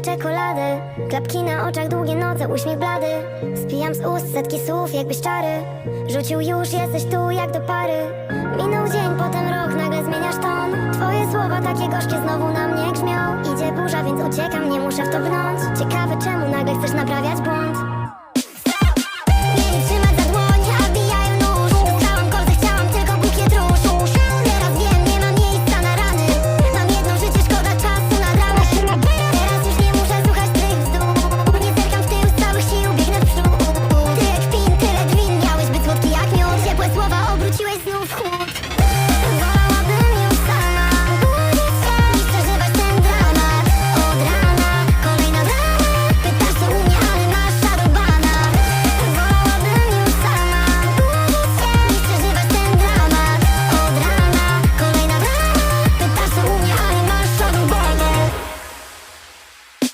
Czekolady, klapki na oczach, długie noce, uśmiech blady. Spijam z ust setki słów, jakbyś czary. Rzucił już, jesteś tu jak do pary. Minął dzień, potem rok, nagle zmieniasz ton. Twoje słowa takie gorzkie znowu na mnie grzmią. Idzie burza, więc uciekam, nie muszę w to wnąć. Ciekawe czemu